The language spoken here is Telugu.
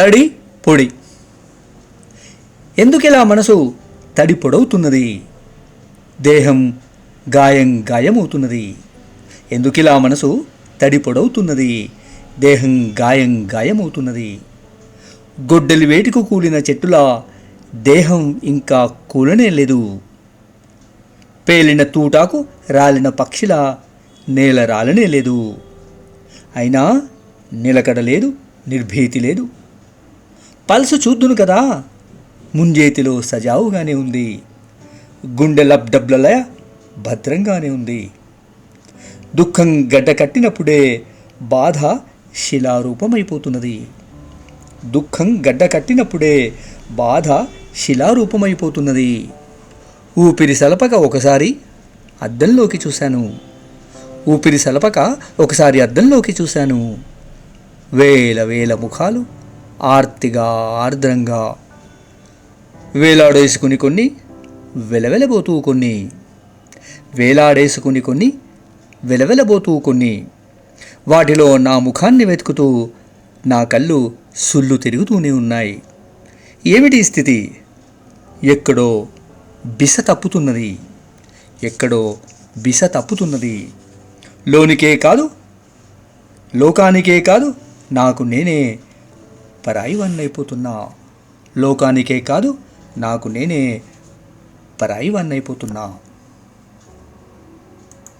తడి పొడి. ఎందుకిలా మనసు తడి పొడవుతున్నది? దేహం గాయం గాయమవుతున్నది. ఎందుకిలా మనసు తడి పొడవుతున్నది? దేహం గాయం గాయమవుతున్నది. గొడ్డలి వేటుకు కూలిన చెట్టులా దేహం ఇంకా కూలనే లేదు. పేలిన తూటాకు రాలిన పక్షిలా నేల రాలనే లేదు. అయినా నిలకడ లేదు నిర్భీతి లేదు పల్సు చూద్దును కదా. ముంజేతిలో సజావుగానే ఉంది. గుండె లబ్డబ్లలయ భద్రంగానే ఉంది. దుఃఖం గడ్డ కట్టినప్పుడే బాధ శిలారూపమైపోతున్నది. దుఃఖం గడ్డ కట్టినప్పుడే బాధ శిలారూపమైపోతున్నది. ఊపిరి సలపక ఒకసారి అద్దంలోకి చూశాను. ఊపిరి సలపక ఒకసారి అద్దంలోకి చూశాను. వేల వేల ముఖాలు ఆర్తిగా ఆర్ద్రంగా వేలాడేసుకుని కొన్ని వెలవెలబోతూ కొన్ని. వేలాడేసుకుని కొన్ని వెలవెలబోతూ కొన్ని. వాటిలో నా ముఖాన్ని వెతుకుతూ నా కళ్ళు సుళ్ళు తిరుగుతూనే ఉన్నాయి. ఏమిటి స్థితి? ఎక్కడో బిస తప్పుతున్నది. ఎక్కడో బిస తప్పుతున్నది. లోనికే కాదు లోకానికే కాదు నాకు నేనే పరాయివన్నైపోతున్నా లోకానికే కాదు నాకు నేనే పరాయివన్నైపోతున్నా